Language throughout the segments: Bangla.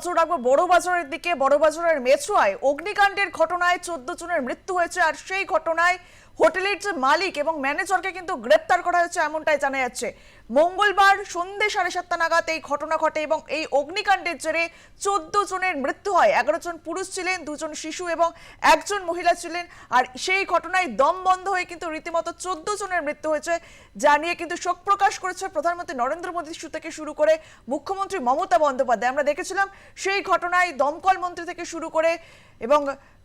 নজর রাখব, বড় দিকে, বড় বাজারের মেছুয়ায় অগ্নিকাণ্ডের ঘটনায় চোদ্দ জনের মৃত্যু হয়েছে, আর সেই ঘটনায় হোটেলের যে মালিক এবং ম্যানেজারকে কিন্তু গ্রেপ্তার করা হয়েছে, এমনটাই জানা যাচ্ছে। মঙ্গলবার সন্ধে সাড়ে সাতটা নাগাদ এই ঘটনা ঘটে এবং এই অগ্নিকাণ্ডের জেরে চোদ্দ জনের মৃত্যু হয়। এগারো জন পুরুষ ছিলেন, দুজন শিশু এবং একজন মহিলা ছিলেন। আর সেই ঘটনায় দম বন্ধ হয়ে কিন্তু রীতিমতো চোদ্দ জনের মৃত্যু হয়েছে, যা নিয়ে কিন্তু শোক প্রকাশ করেছে প্রধানমন্ত্রী নরেন্দ্র মোদী থেকে শুরু করে মুখ্যমন্ত্রী মমতা বন্দ্যোপাধ্যায়। আমরা দেখেছিলাম সেই ঘটনায় দমকল মন্ত্রী থেকে শুরু করে এবং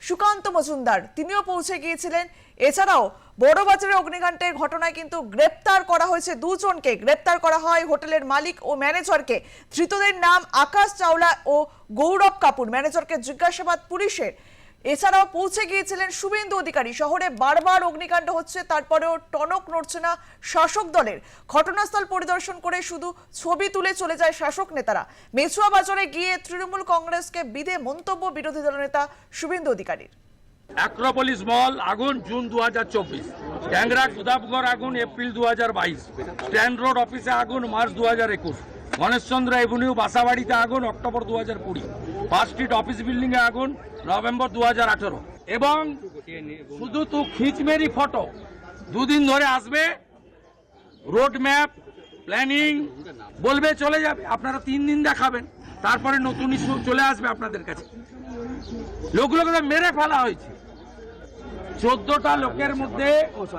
সুকান্ত মজুমদার, তিনিও পৌঁছে গিয়েছিলেন। এছাড়াও বড়বাজারে অগ্নিকাণ্ডের ঘটনায় কিন্তু গ্রেপ্তার করা হয়েছে দুজনকে। গ্রেপ্তার করা হয় হোটেলের মালিক ও ম্যানেজারকে। ধৃতদের নাম আকাশ চাওলা ও গৌরব কাপুর। ম্যানেজারকে জিজ্ঞাসাবাদ পুলিশের। এছাড়াও পৌঁছে গিয়েছিলেন শুভেন্দু অধিকারী। শহরে বারবার অগ্নিকাণ্ড হচ্ছে, তারপরেও টনক নড়ছে না শাসক দলের। ঘটনাস্থল পরিদর্শন করে শুধু ছবি তুলে চলে যায় শাসক নেতারা। মেছুয়া বাজারে গিয়ে তৃণমূল কংগ্রেসকে বিধে মন্তব্য বিরোধী দলনেতা শুভেন্দু অধিকারীর। অ্যাক্রোপলিস মল আগুন জুন দু হাজার চব্বিশ ট্যাংরা প্রতাপগড় আগুন এপ্রিল দু হাজার বাইশ স্ট্যান্ড রোড অফিসে আগুন মার্চ দু হাজার একুশ গণেশচন্দ্র এভিনিউ বাসাবাড়িতে আগুন অক্টোবর দু হাজার কুড়ি ফার্স্ট স্ট্রিট অফিস বিল্ডিংয়ে আগুন নভেম্বর দু হাজার আঠেরো এবং শুধু তু খিচমেরি ফটো দুদিন ধরে আসবে রোড ম্যাপ প্ল্যানিং বলবে চলে যাবে, আপনারা তিন দিন দেখাবেন। তারপরে নতুন ইস্যু চলে আসবে আপনাদের কাছে। লোকগুলোকে মেরে ফেলা হয়েছে। চোদ্দটা লোকের মধ্যে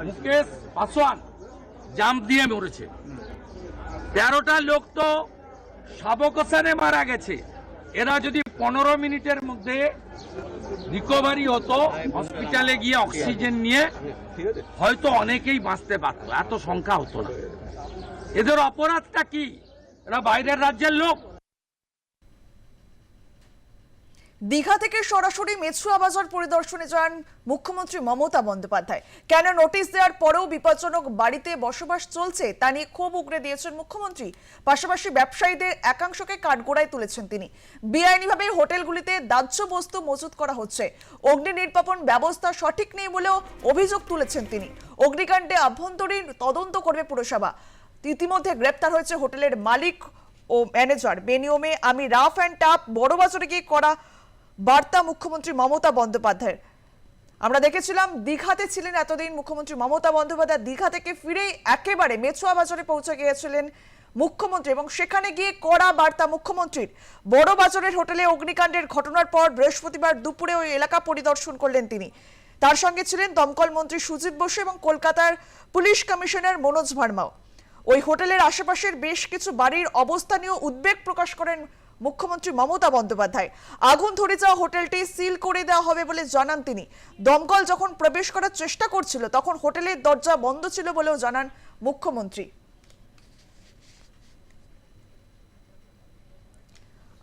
মুকেশ পাসওয়ান জাম্প দিয়ে মরেছে। তেরোটা লোক তো সাবকসানে মারা গেছে। এরা যদি পনেরো মিনিটের মধ্যে রিকভারি হতো, হসপিটালে গিয়ে অক্সিজেন নিয়ে, হয়তো অনেকেই বাঁচতে পারত, এত সংখ্যা হতো না। এদের অপরাধটা কি? এরা বাইরের রাজ্যের লোক? দীঘা থেকে সরাসরি মেছুয়া বাজার পরিদর্শনে যান মুখ্যমন্ত্রী মমতা বন্দ্যোপাধ্যায়। কেন নোটিশ দেওয়ার পরেও বিপজ্জনক বাড়িতে বসবাস চলছে তা নিয়ে ক্ষোভ উগড়ে দিয়েছেন মুখ্যমন্ত্রী। পাশাপাশি ব্যবসায়ীদের একাংশকে কাঠগোড়ায় তুলেছেন তিনি। বেআইনিভাবে হোটেলগুলিতে দাহ্য বস্তু মজুত করা হচ্ছে। অগ্নি নির্বাপন ব্যবস্থা সঠিক নেই বলেও অভিযোগ তুলেছেন তিনি। অগ্নিকাণ্ডে আভ্যন্তরীণ তদন্ত করবে পুরসভা। ইতিমধ্যে গ্রেপ্তার হয়েছে হোটেলের মালিক ও ম্যানেজার। বেনিয়মে আমি রাফ অ্যান্ড টাপ বড় বাজারে গিয়ে করা বার্তা মুখ্যমন্ত্রী মমতা বন্দ্যোপাধ্যায়ের। আমরা দেখেছিলাম দীঘাতে ছিলেন এতদিন মুখ্যমন্ত্রী মমতা বন্দ্যোপাধ্যায়। দীঘা থেকে ফিরেই একেবারে মেছুয়া বাজারে পৌঁছে গিয়েছিলেন মুখ্যমন্ত্রী এবং সেখানে গিয়ে কড়া বার্তা মুখ্যমন্ত্রীর। বড় বাজারের হোটেলে অগ্নিকাণ্ডের ঘটনার পর বৃহস্পতিবার দুপুরে ওই এলাকা পরিদর্শন করলেন তিনি। তার সঙ্গে ছিলেন দমকল মন্ত্রী সুজিত বসু এবং কলকাতার পুলিশ কমিশনার মনোজ ভার্মাও। ওই হোটেলের আশেপাশের বেশ কিছু বাড়ির অবস্থা নিয়েও উদ্বেগ প্রকাশ করেন মুখ্যমন্ত্রী মমতা বন্দ্যোপাধ্যায়। আগুন ধরে যাওয়া হোটেলটি সিল করে দেওয়া হবে বলে জানান তিনি। দমকল যখন প্রবেশ করার চেষ্টা করছিল, তখন হোটেলের দরজা বন্ধ ছিল বলেও জানান মুখ্যমন্ত্রী।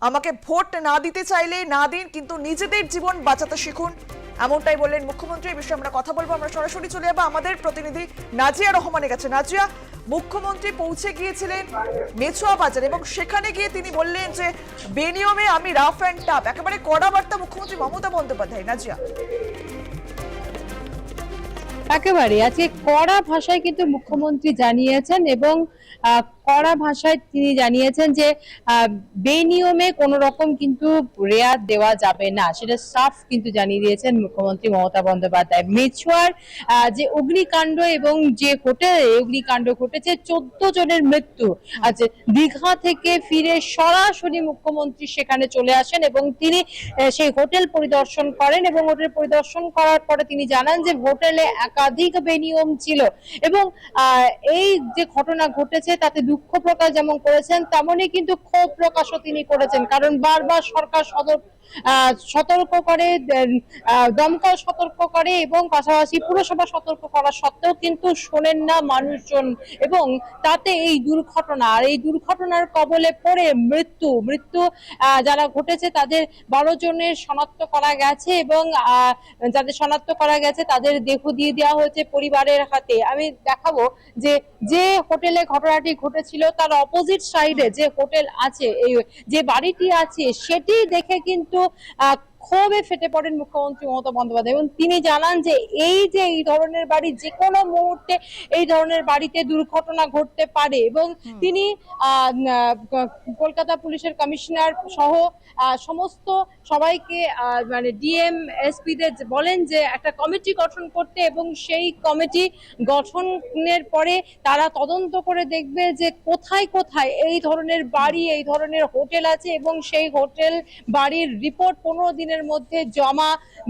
আমাকে ভোট না দিতে চাইলে না দিন, কিন্তু নিজেদের জীবন বাঁচাতে শিখুন এমনটাই বললেন মুখ্যমন্ত্রী, এই বিষয়ে আমরা কথা বলব। আমরা সরাসরি চলে যাব আমাদের প্রতিনিধি নাজিয়া রহমানের কাছে। নাজিয়া, মুখ্যমন্ত্রী পৌঁছে গিয়েছিলেন মেছুয়া বাজার এবং সেখানে গিয়ে তিনি বললেন যে, বেনিয়মে আমি রাফ অ্যান্ড টাপ একেবারে কড়া বার্তা মুখ্যমন্ত্রী মমতা বন্দ্যোপাধ্যায় নাজিয়া। একেবারে, আজকে কড়া ভাষায় কিন্তু মুখ্যমন্ত্রী জানিয়েছেন এবং কড়া ভাষায় তিনি জানিয়েছেন যে বেনিয়মে কোনো রকম কিন্তু রেয়ার দেওয়া যাবে না। সেটা সাফ কিন্তু জানিয়ে দিয়েছেন মুখ্যমন্ত্রী মমতা বন্দ্যোপাধ্যায়। মেছুয়ার যে অগ্নিকাণ্ড এবং যে হোটেলে অগ্নিকাণ্ড ঘটেছে চোদ্দ জনের মৃত্যু। আছে দীঘা থেকে ফিরে সরাসরি মুখ্যমন্ত্রী সেখানে চলে আসেন এবং তিনি সেই হোটেল পরিদর্শন করেন এবং হোটেল পরিদর্শন করার পরে তিনি জানান যে, হোটেলে একাধিক বেনিয়ম ছিল এবং এই যে ঘটনা ঘটেছে তাতে দুঃখ প্রকাশ যেমন করেছেন, তেমনই কিন্তু ক্ষোভ প্রকাশও তিনি করেছেন। কারণ বারবার সরকার সদর সতর্ক করে দমকল সতর্ক করে এবং পাশাপাশি পুরসভা সতর্ক করা সত্ত্বেও কিন্তু শোনেন না মানুষজন এবং তাতে এই দুর্ঘটনা আর এই দুর্ঘটনার কবলে পড়ে মৃত্যু। মৃত্যু যারা ঘটেছে তাদের বারো জনের শনাক্ত করা গেছে এবং যাদের শনাক্ত করা গেছে তাদের দেহ দিয়ে দেওয়া হয়েছে পরিবারের হাতে। আমি দেখাবো যে যে হোটেলে ঘটনাটি ঘটেছিল তার অপোজিট সাইডে যে হোটেল আছে, এই যে বাড়িটি আছে, সেটি দেখে কিন্তু আহ, ক্ষোভে ফেটে পড়েন মুখ্যমন্ত্রী মমতা বন্দ্যোপাধ্যায়। এবং তিনি জানান যে এই যে এই ধরনের বাড়ি যে কোনো মুহূর্তে এই ধরনের বাড়িতে দুর্ঘটনা ঘটতে পারে। এবং তিনি কলকাতা পুলিশের কমিশনার সহ সমস্ত সবাইকে মানে ডিএম এসপি দের বলেন যে একটা কমিটি গঠন করতে এবং সেই কমিটি গঠনের পরে তারা তদন্ত করে দেখবে যে কোথায় কোথায় এই ধরনের বাড়ি এই ধরনের হোটেল আছে এবং সেই হোটেল বাড়ির রিপোর্ট পনেরো দিনের মধ্যে জমা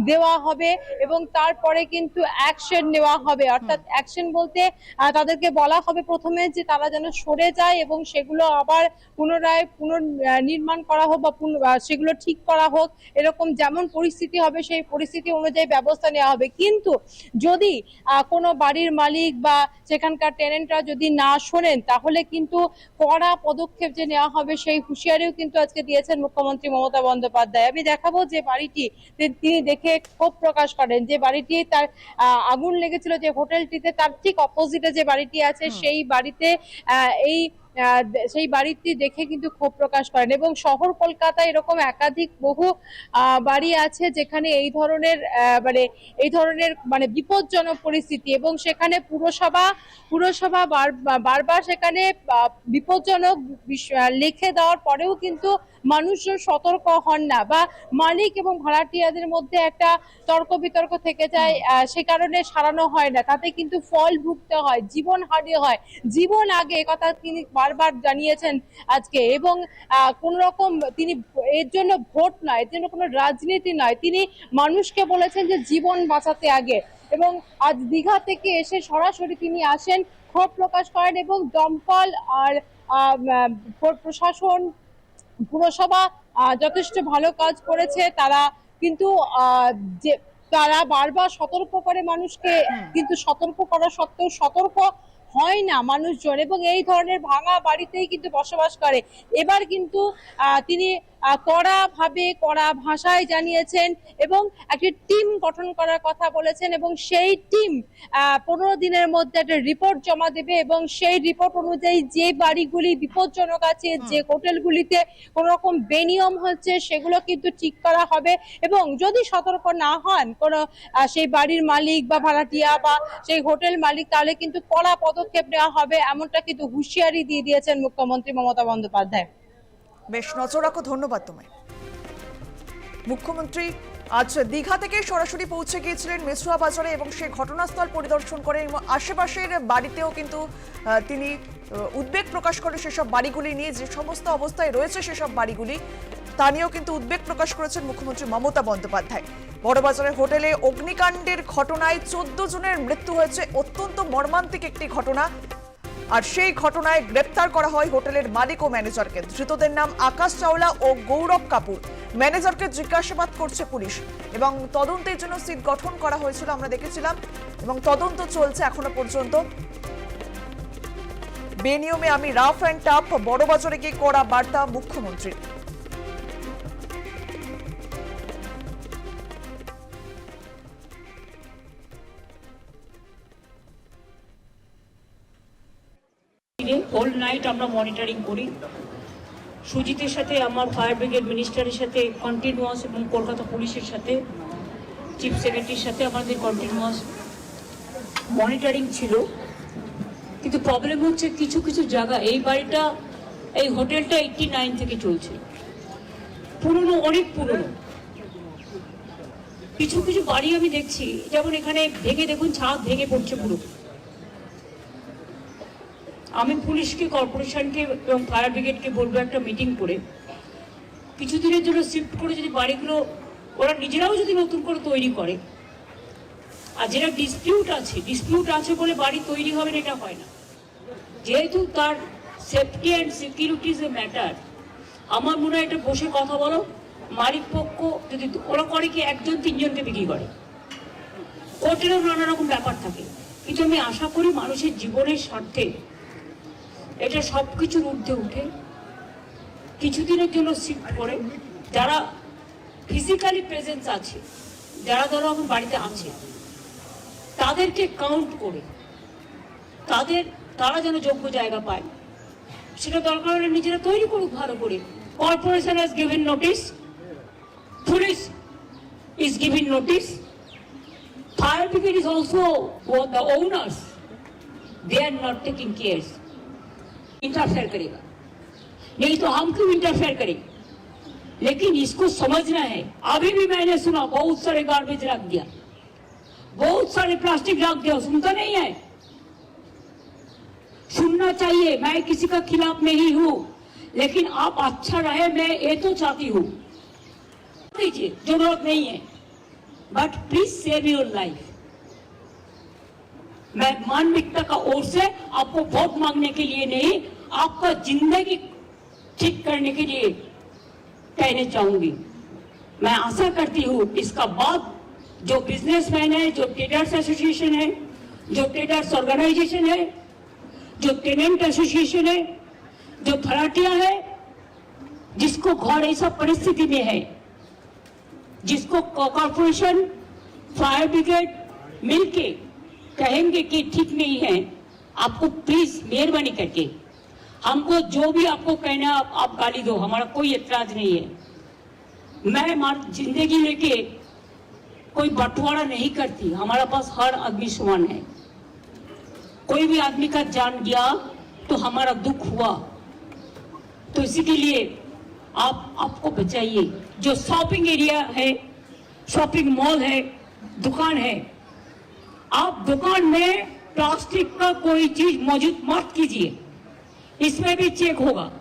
দেওয়া হবে এবং তারপরে কিন্তু অ্যাকশন নেওয়া হবে। অর্থাৎ অ্যাকশন বলতে তাদেরকে বলা হবে প্রথমে যে তারা যেন সরে যায় এবং সেগুলো আবার পুনরায় পুনর আহ, নির্মাণ করা হোক বা সেগুলো ঠিক করা হোক এরকম যেমন পরিস্থিতি হবে সেই পরিস্থিতি অনুযায়ী ব্যবস্থা নেওয়া হবে। কিন্তু যদি কোনো বাড়ির মালিক বা সেখানকার টেনেন্টরা যদি না শোনেন তাহলে কিন্তু কড়া পদক্ষেপ যে নেওয়া হবে সেই হুঁশিয়ারিও কিন্তু আজকে দিয়েছেন মুখ্যমন্ত্রী মমতা বন্দ্যোপাধ্যায়। আমি দেখাবো যে বাড়িটি তিনি দেখে ক্ষোভ প্রকাশ করেন। যে বাড়িটি তার আহ, আগুন লেগেছিল যে হোটেলটিতে তার ঠিক অপোজিটে যে বাড়িটি আছে সেই বাড়িতে আহ, এই সেই বাড়িটি দেখে কিন্তু ক্ষোভ প্রকাশ করেন এবং শহর কলকাতায় এরকম একাধিক বহু বাড়ি আছে যেখানে এই ধরনের মানে এই ধরনের মানে বিপজ্জনক পরিস্থিতি এবং সেখানে পুরসভা পুরসভা বার- বারবার সেখানে বিপজ্জনক লিখে দেওয়ার পরেও কিন্তু মানুষজন সতর্ক হন না বা মালিক এবং ভাড়াটিয়াদের মধ্যে একটা তর্ক বিতর্ক থেকে যায় সে কারণে সারানো হয় না। তাতে কিন্তু ফল ভুগতে হয় জীবন হারিয়ে হয়। জীবন আগে কথা তিনি বারবার জানিয়েছেন আজকে। এবং কোন রকম তিনি এর জন্য ভোট নয় এর জন্য কোনো রাজনীতি নয় তিনি মানুষকে বলেছেন যে জীবন বাঁচাতে আগে। এবং আজ দীঘা থেকে এসে সরাসরি তিনি আসেন ক্ষোভ প্রকাশ করেন এবং দমকল আর প্রশাসন পুরসভা যথেষ্ট ভালো কাজ করেছে। তারা কিন্তু আহ, যে তারা বারবার সতর্ক করে মানুষকে কিন্তু সতর্ক করা সত্ত্বেও সতর্ক হয় না মানুষজন। এবং এই ধরনের ভাঙা বাড়িতেই কিন্তু বসবাস করে। এবার কিন্তু তিনি আহ, কড়া ভাবে কড়া ভাষায় জানিয়েছেন এবং একটি টিম গঠন করার কথা বলেছেন এবং সেই টিম পনেরো দিনের মধ্যে একটা রিপোর্ট জমা দেবে এবং সেই রিপোর্ট অনুযায়ী যে বাড়িগুলি বিপজ্জনক আছে যে হোটেলগুলিতে কোন রকম বেনিয়ম হচ্ছে সেগুলো কিন্তু ঠিক করা হবে এবং যদি সতর্ক না হন কোনো সেই বাড়ির মালিক বা ভাড়াটিয়া বা সেই হোটেল মালিক তাহলে কিন্তু কড়া পদক্ষেপ নেওয়া হবে এমনটা কিন্তু হুঁশিয়ারি দিয়ে দিয়েছেন মুখ্যমন্ত্রী মমতা বন্দ্যোপাধ্যায়। বেশ নজর রাখো, ধন্যবাদ তোমায়। মুখ্যমন্ত্রী আজ দীঘা থেকে সরাসরি পৌঁছে গিয়েছিলেন মেসুয়া বাজারে এবং সেই ঘটনাস্থল পরিদর্শন করেন এবং আশেপাশের বাড়িতেও কিন্তু তিনি উদ্বেগ প্রকাশ করেন সেসব বাড়িগুলি নিয়ে যে সমস্ত অবস্থায় রয়েছে সেসব বাড়িগুলি, তা নিয়েও কিন্তু উদ্বেগ প্রকাশ করেছেন মুখ্যমন্ত্রী মমতা বন্দ্যোপাধ্যায়। বড়বাজারের হোটেলে অগ্নিকাণ্ডের ঘটনায় চোদ্দ জনের মৃত্যু হয়েছে। অত্যন্ত মর্মান্তিক একটি ঘটনা। আর সেই ঘটনায় গ্রেপ্তার করা হয় হোটেলের মালিক ও ম্যানেজারকে। ধৃতদের নাম আকাশ চাওলা ও গৌরব কাপুর। ম্যানেজারকে জিজ্ঞাসাবাদ করছে পুলিশ এবং তদন্তের জন্য সিট গঠন করা হয়েছিল আমরা দেখেছিলাম এবং তদন্ত চলছে এখনও পর্যন্ত। বেনিয়মে আমি রাফ অ্যান্ড টাফ, বড়বাজারে গিয়ে করা বার্তা মুখ্যমন্ত্রীর। হোল নাইট আমরা মনিটরিং করি। সুজিতের সাথে, আমার ফায়ার ব্রিগেড মিনিস্টারের সাথে কন্টিনিউয়াস এবং কলকাতা পুলিশের সাথে চিফ সেক্রেটারির সাথে আমাদের কন্টিনিউয়াস মনিটরিং ছিল। কিন্তু প্রবলেম হচ্ছে কিছু কিছু জায়গা, এই বাড়িটা, এই হোটেলটা এইটটি নাইন থেকে চলছে। পুরনো, অনেক পুরনো। কিছু কিছু বাড়ি আমি দেখছি, যেমন এখানে ভেঙে, দেখুন, ছাদ ভেঙে পড়ছে পুরো। আমি পুলিশকে, কর্পোরেশনকে এবং ফায়ার ব্রিগেডকে বলব একটা মিটিং করে। কিছুদিনের জন্য শিফট করে যদি বাড়িগুলো, ওরা নিজেরাও যদি নতুন করে তৈরি করে। আর যেটা ডিসপিউট আছে ডিসপিউট আছে বলে বাড়ি তৈরি হবে এটা হয় না। যেহেতু তার safety and security a matter আমার মনে হয় এটা বসে কথা বলো। মালিক পক্ষ যদি, ওরা করে কি একজন তিনজনকে বিক্রি করে? কোর্টেরও নানা রকম ব্যাপার থাকে। কিন্তু আমি আশা করি মানুষের জীবনের স্বার্থে এটা সব কিছুর ঊর্ধ্বে উঠে কিছুদিনের জন্য শিফট করে, যারা ফিজিক্যালি প্রেজেন্স আছে, যারা ধরো আমার বাড়িতে আছে, তাদেরকে কাউন্ট করে, তাদের, তারা যেন যোগ্য জায়গা পায়, সেটা দরকার হলে নিজেরা তৈরি করুক ভালো করে corporation has given notice police is giving notice. Fire brigade is also for the owners. They are not taking cares. Interfere करेगा। नहीं तो हम क्यों इंटरफेयर करेंगे? लेकिन इसको समझना है। अभी भी मैंने सुना, बहुत सारे गार्बेज रख दिया। बहुत सारे प्लास्टिक रख दिया, सुनता नहीं है। सुनना चाहिए, मैं किसी का खिलाफ नहीं हूँ। लेकिन आप अच्छा रहे, मैं ये तो चाहती हूँ। दीजिए ज़रूरत नहीं है। But please save your life मैं मानविकता का ओर से आपको वोट मांगने के लिए नहीं आपका ज़िंदगी ठीक करने के लिए कहने चाहूँगी। मैं आशा करती हूँ इसका बाद जो बिजनेसमैन है, जो ट्रेडर्स एसोसिएशन है, जो ट्रेडर्स ऑर्गेनाइजेशन है, जो टेनेंट एसोसिएशन है, जो फराटिया है, जिसको घर ऐसा परिस्थिति में है, जिसको कॉरपोरेशन फायर ब्रिगेड मिलके कहेंगे कि ठीक नहीं है, आपको प्लीज़ मेहरबानी करके हमको जो भी आपको कहना है आप, आप गाली दो हमारा कोई एतराज़ नहीं है। मैं ज़िंदगी लेके कोई बंटवारा नहीं करती हमारा पास हर आदमी समान है। कोई भी आदमी का जान गया तो हमारा दुख हुआ। तो इसी के लिए आप आपको बचाइए। जो शॉपिंग एरिया है शॉपिंग मॉल है दुकान है आप दुकान में प्लास्टिक का कोई चीज़ मौजूद मत कीजिए। इसमें भी चेक होगा।